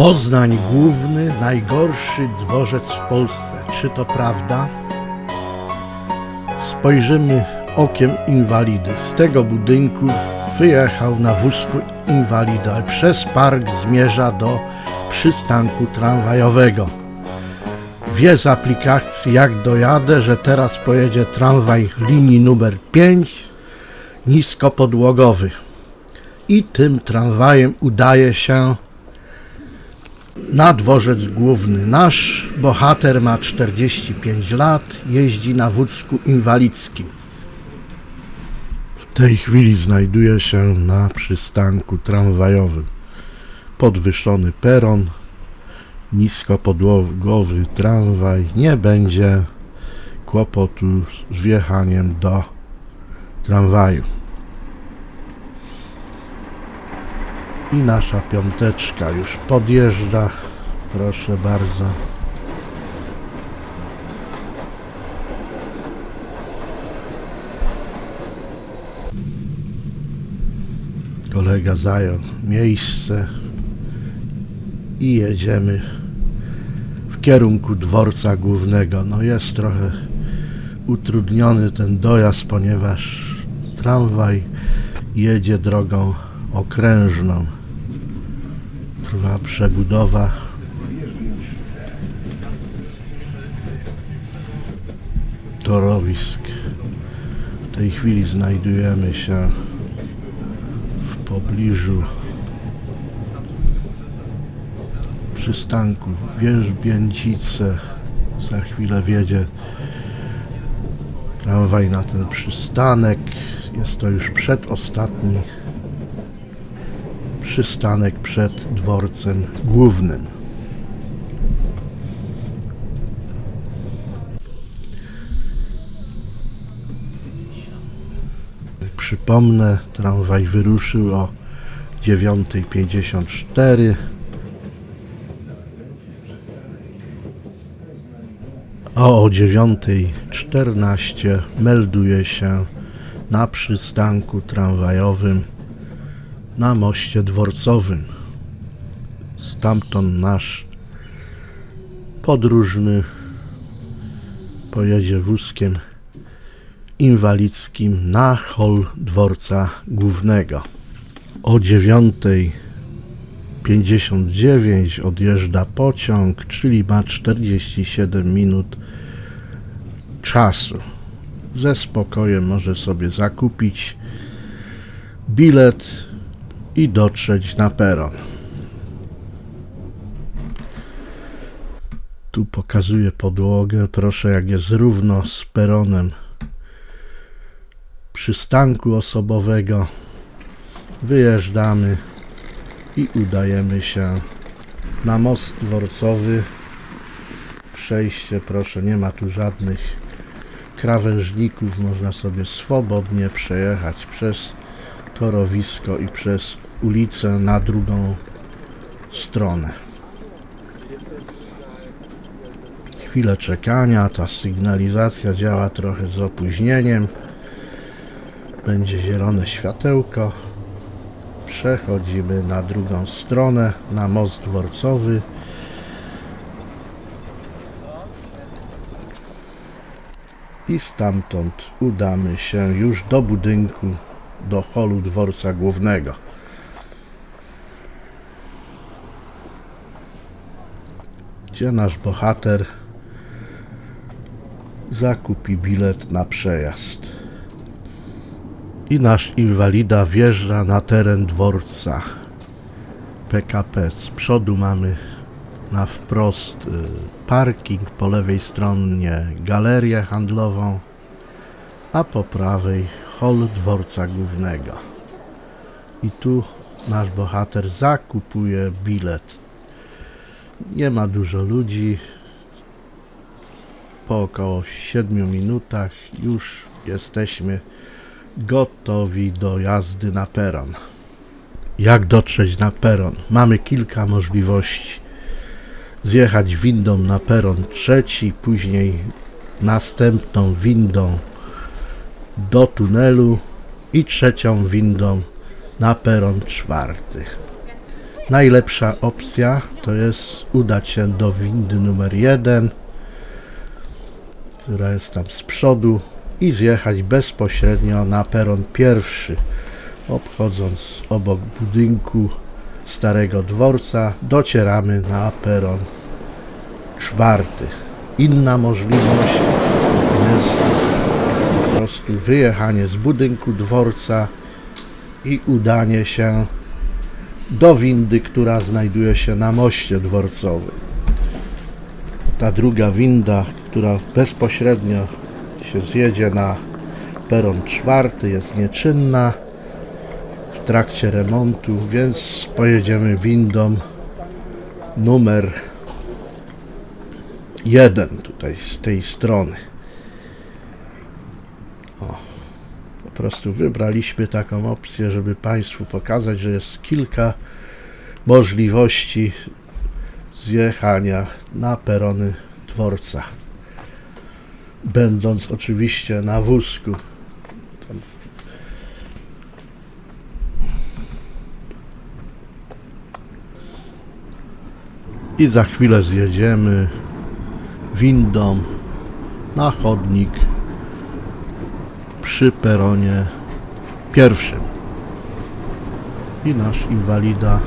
Poznań główny, najgorszy dworzec w Polsce. Czy to prawda? Spojrzymy okiem inwalidy. Z tego budynku wyjechał na wózku inwalida i przez park zmierza do przystanku tramwajowego. Wie z aplikacji jak dojadę, że teraz pojedzie tramwaj linii numer 5 niskopodłogowy. I tym tramwajem udaje się na dworzec główny. Nasz bohater ma 45 lat, jeździ na wózku inwalidzkim. W tej chwili znajduje się na przystanku tramwajowym. Podwyższony peron, niskopodłogowy tramwaj. Nie będzie kłopotu z wjechaniem do tramwaju. I nasza piąteczka już podjeżdża. Proszę bardzo. Kolega zajął miejsce i jedziemy w kierunku dworca głównego. No jest trochę utrudniony ten dojazd, ponieważ tramwaj jedzie drogą okrężną. Trwa przebudowa. Torowisk. W tej chwili znajdujemy się w pobliżu przystanku Wierzbięcice. Za chwilę wjedzie tramwaj na ten przystanek. Jest to już przedostatni przystanek przed dworcem głównym. Przypomnę, tramwaj wyruszył o 9.54. A o 9.14 melduje się na przystanku tramwajowym na moście dworcowym. Stamtąd nasz podróżny pojedzie wózkiem inwalidzkim na hol dworca głównego. O 9.59 odjeżdża pociąg, czyli ma 47 minut czasu. Ze spokojem może sobie zakupić bilet i dotrzeć na peron. Tu pokazuję podłogę. Proszę, jak jest równo z peronem przystanku osobowego. Wyjeżdżamy i udajemy się na most dworcowy. Przejście, proszę, nie ma tu żadnych krawężników. Można sobie swobodnie przejechać przez torowisko i przez ulicę na drugą stronę. Chwilę czekania, ta sygnalizacja działa trochę z opóźnieniem. Będzie zielone światełko. Przechodzimy na drugą stronę, na most dworcowy. I stamtąd udamy się już do budynku do holu dworca głównego. Gdzie nasz bohater zakupi bilet na przejazd. I nasz inwalida wjeżdża na teren dworca PKP. Z przodu mamy na wprost y, parking, po lewej stronie galerię handlową, a po prawej hol dworca głównego. I tu nasz bohater zakupuje bilet. Nie ma dużo ludzi. Po około 7 minutach już jesteśmy gotowi do jazdy na peron. Jak dotrzeć na peron? Mamy kilka możliwości. Zjechać windą na peron trzeci, później następną windą do tunelu i trzecią windą na peron czwarty. Najlepsza opcja to jest udać się do windy numer 1, która jest tam z przodu i zjechać bezpośrednio na peron pierwszy, obchodząc obok budynku Starego Dworca docieramy na peron czwarty. Inna możliwość jest prostu wyjechanie z budynku dworca i udanie się do windy, która znajduje się na moście dworcowym. Ta druga winda, która bezpośrednio się zjedzie na peron czwarty, jest nieczynna w trakcie remontu, więc pojedziemy windą numer jeden tutaj z tej strony. O, po prostu wybraliśmy taką opcję, żeby Państwu pokazać, że jest kilka możliwości zjechania na perony dworca. Będąc oczywiście na wózku. I za chwilę zjedziemy windą na chodnik przy peronie pierwszym. I nasz inwalida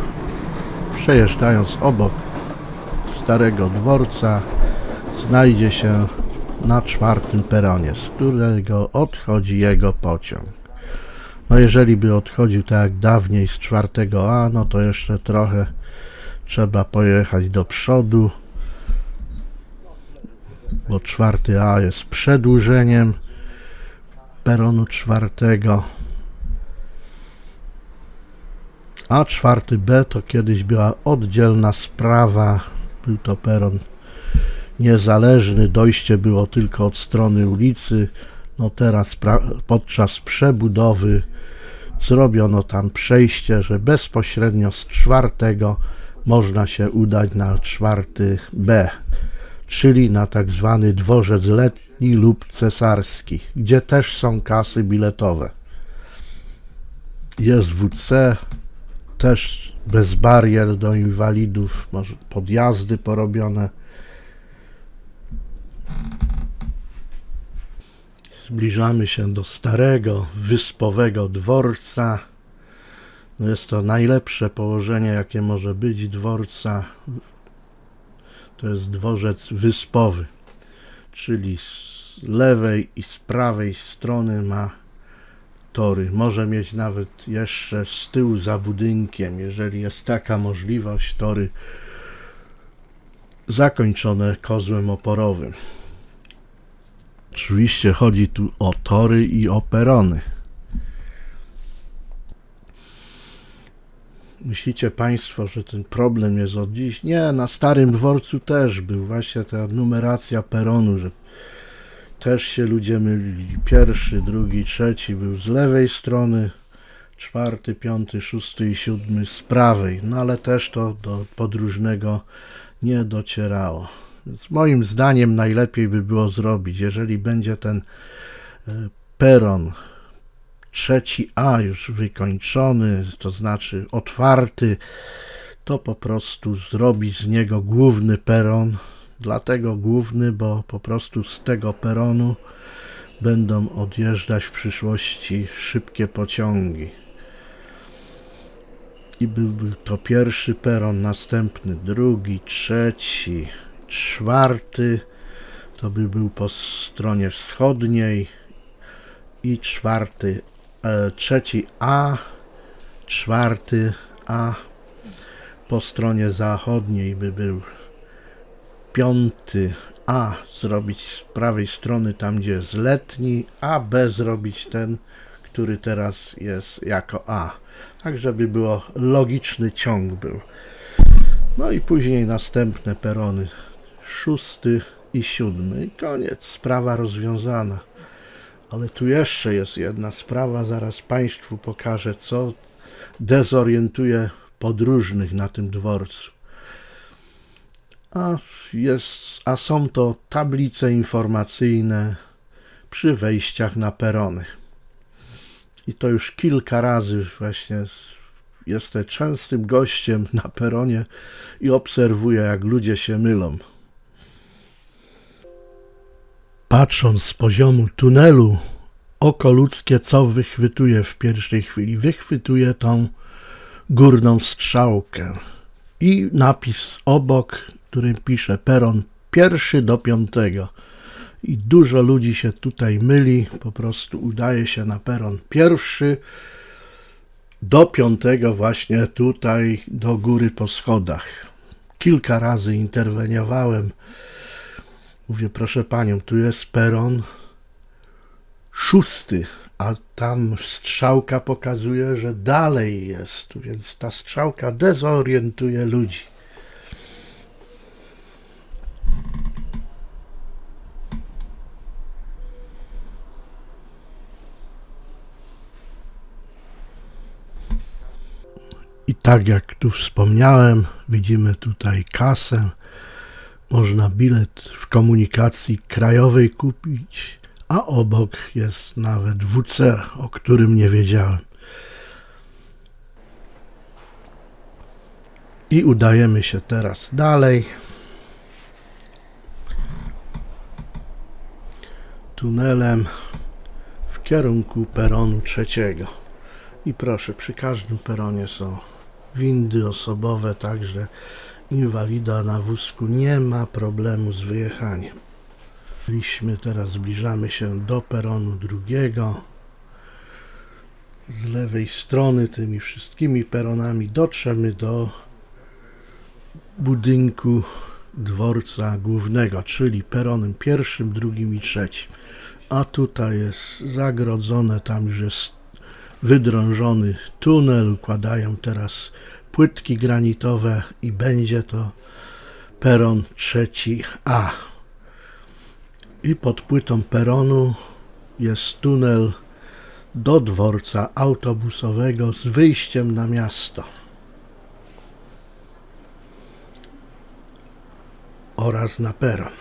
przejeżdżając obok starego dworca znajdzie się na czwartym peronie, z którego odchodzi jego pociąg. No jeżeli by odchodził tak jak dawniej z czwartego A, no to jeszcze trochę trzeba pojechać do przodu, bo czwarty A jest przedłużeniem peronu czwartego. A czwarty B to kiedyś była oddzielna sprawa. Był to peron niezależny, dojście było tylko od strony ulicy. No teraz podczas przebudowy zrobiono tam przejście, że bezpośrednio z czwartego można się udać na czwarty B, czyli na tak zwany dworzec letni lub cesarski, gdzie też są kasy biletowe. Jest WC, też bez barier do inwalidów, może podjazdy porobione. Zbliżamy się do starego, wyspowego dworca. No jest to najlepsze położenie, jakie może być dworca. To jest dworzec wyspowy, czyli z lewej i z prawej strony ma tory. Może mieć nawet jeszcze z tyłu za budynkiem, jeżeli jest taka możliwość, tory zakończone kozłem oporowym. Oczywiście chodzi tu o tory i o perony. Myślicie Państwo, że ten problem jest od dziś? Nie, na starym dworcu też był właśnie ta numeracja peronu, że też się ludzie mylili. Pierwszy, drugi, trzeci był z lewej strony, czwarty, piąty, szósty i siódmy z prawej. No ale też to do podróżnego nie docierało. Więc moim zdaniem najlepiej by było zrobić, jeżeli będzie ten e, peron trzeci A już wykończony, to znaczy otwarty, to po prostu zrobić z niego główny peron. Dlatego główny, bo po prostu z tego peronu będą odjeżdżać w przyszłości szybkie pociągi. I byłby to pierwszy peron, następny drugi, trzeci, czwarty. To by był po stronie wschodniej i czwarty, trzeci A, czwarty A po stronie zachodniej by był piąty A zrobić z prawej strony tam gdzie jest letni, a B zrobić ten, który teraz jest jako A. Tak żeby było logiczny ciąg był. No i później następne perony szósty i siódmy koniec, sprawa rozwiązana. Ale tu jeszcze jest jedna sprawa, zaraz Państwu pokażę, co dezorientuje podróżnych na tym dworcu. A, jest, a są to tablice informacyjne przy wejściach na perony. I to już kilka razy właśnie Jestem częstym gościem na peronie i obserwuję, jak ludzie się mylą. Patrząc z poziomu tunelu, oko ludzkie co wychwytuje w pierwszej chwili? Wychwytuje tą górną strzałkę i napis obok, którym pisze peron pierwszy do piątego. I dużo ludzi się tutaj myli, po prostu udaje się na peron pierwszy do piątego właśnie tutaj do góry po schodach. Kilka razy interweniowałem. Mówię, proszę panią, tu jest peron szósty, a tam strzałka pokazuje, że dalej jest, więc ta strzałka dezorientuje ludzi. I tak jak tu wspomniałem, widzimy tutaj kasę. Można bilet w komunikacji krajowej kupić, a obok jest nawet WC, o którym nie wiedziałem. I udajemy się teraz dalej. Tunelem w kierunku peronu trzeciego. I proszę, przy każdym peronie są windy osobowe, także inwalida na wózku nie ma problemu z wyjechaniem. Byliśmy, teraz zbliżamy się do peronu drugiego. Z lewej strony tymi wszystkimi peronami dotrzemy do budynku dworca głównego, czyli peronem pierwszym, drugim i trzecim. A tutaj jest zagrodzone, tam już jest wydrążony tunel, układają teraz płytki granitowe i będzie to peron trzeci A. I pod płytą peronu jest tunel do dworca autobusowego z wyjściem na miasto. Oraz na peron.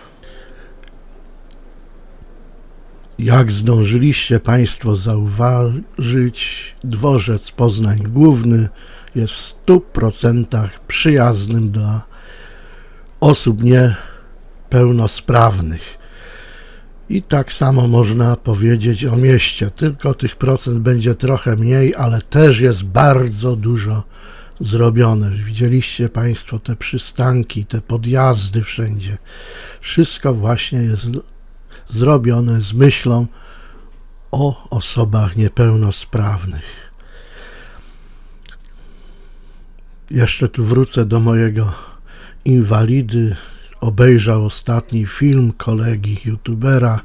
Jak zdążyliście Państwo zauważyć, dworzec Poznań Główny jest w 100% przyjaznym dla osób niepełnosprawnych. I tak samo można powiedzieć o mieście, tylko tych procent będzie trochę mniej, ale też jest bardzo dużo zrobione. Widzieliście Państwo te przystanki, te podjazdy wszędzie. Wszystko właśnie jest zrobione z myślą o osobach niepełnosprawnych. Jeszcze tu wrócę do mojego inwalidy. Obejrzał ostatni film kolegi youtubera.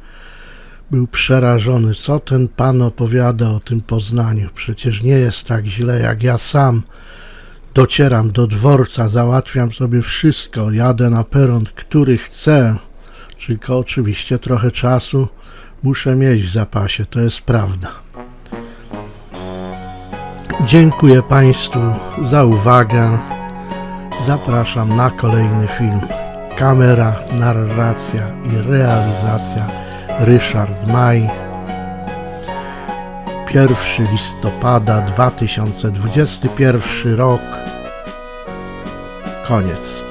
Był przerażony, co ten pan opowiada o tym Poznaniu. Przecież nie jest tak źle jak ja sam. Docieram do dworca, załatwiam sobie wszystko, jadę na peron, który chcę, tylko oczywiście trochę czasu muszę mieć w zapasie, to jest prawda. Dziękuję Państwu za uwagę. Zapraszam na kolejny film. Kamera, narracja i realizacja Ryszard Maj. 1 listopada 2021 rok. Koniec.